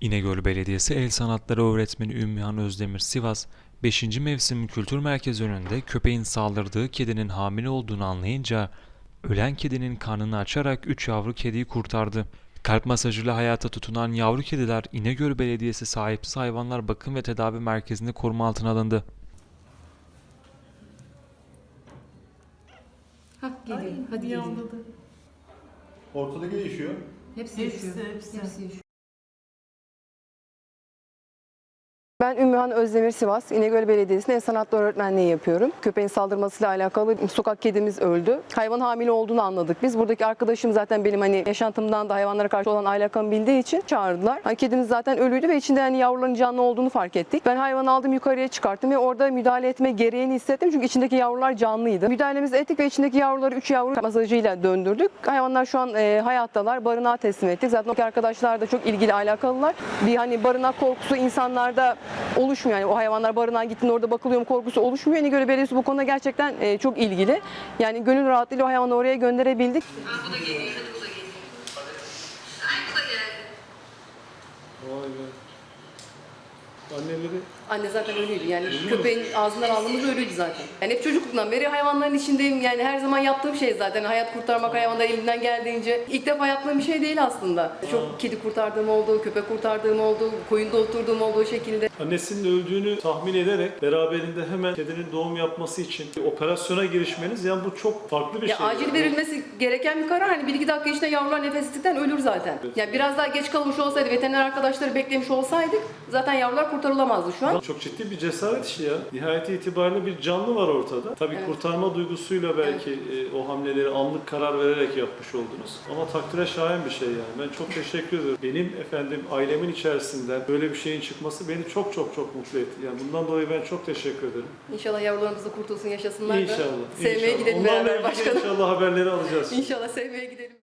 İnegöl Belediyesi El Sanatları Öğretmeni Ümmühan Özdemir Sivas, 5. Mevsim Kültür Merkezi önünde köpeğin saldırdığı kedinin hamile olduğunu anlayınca ölen kedinin karnını açarak 3 yavru kediyi kurtardı. Kalp masajıyla hayata tutunan yavru kediler İnegöl Belediyesi sahipsiz hayvanlar bakım ve tedavi merkezinde koruma altına alındı. Hah geliyor. Hadi geliyor. Ortadaki yaşıyor. Hepsi, yaşıyor. Hepsi yaşıyor. Ben Ümmühan Özdemir Sivas, İnegöl Belediyesi'nde ev sanatları öğretmenliği yapıyorum. Köpeğin saldırmasıyla alakalı sokak kedimiz öldü. Hayvan hamile olduğunu anladık biz. Buradaki arkadaşım zaten benim hani yaşantımdan da hayvanlara karşı olan alakamı bildiği için çağırdılar. Hani kedimiz zaten ölüydü ve içinde hani yavruların canlı olduğunu fark ettik. Ben hayvanı aldım yukarıya çıkarttım ve orada müdahale etme gereğini hissettim. Çünkü içindeki yavrular canlıydı. Müdahalemizi ettik ve içindeki yavruları 3 yavru masajıyla döndürdük. Hayvanlar şu an e, hayattalar. Barınağa teslim ettik. Zaten arkadaşlar da çok ilgili alakalılar. Bir hani barınak korkusu insanlarda oluşmuyor. Yani o hayvanlar barınağa gittiğinde orada bakılıyor mu korkusu oluşmuyor. İnegöl Belediyesi bu konuda gerçekten e, çok ilgili. Yani gönül rahatlığıyla o hayvanı oraya gönderebildik. Vay be. Anneleri Anne zaten ölüydü. Yani köpeğin ağzından aldığımız ölüydü zaten. Yani hep çocukluktan beri hayvanların içindeyim. Yani her zaman yaptığım şey zaten. Hayat kurtarmak hayvanlar elimden geldiğince. ilk defa yaptığım bir şey değil aslında. Çok kedi kurtardığım oldu, köpek kurtardığım oldu, koyunda oturduğum olduğu şekilde. annesinin öldüğünü tahmin ederek beraberinde hemen kedinin doğum yapması için operasyona girişmeniz yani bu çok farklı bir Ya şey. acil yani. verilmesi gereken bir karar. Hani bir iki dakika içinde yavrular nefessizlikten ölür zaten. Yani biraz daha geç kalmış olsaydı, veteriner arkadaşları beklemiş olsaydık zaten yavrular kurtarılamazdı şu an. Çok ciddi bir cesaret işi ya. Nihayeti itibariyle bir canlı var ortada. Tabii kurtarma duygusuyla belki e, o hamleleri anlık karar vererek yapmış oldunuz. Ama takdire şayan bir şey yani. Ben çok teşekkür ederim. Benim efendim ailemin içerisinden böyle bir şeyin çıkması beni çok çok çok mutlu etti. Yani bundan dolayı ben çok teşekkür ederim. İnşallah yavrularımız da kurtulsun, yaşasınlar da. İnşallah. Sevmeye inşallah. gidelim Onlarla beraber başkanım. inşallah haberleri alacağız. İnşallah sevmeye gidelim.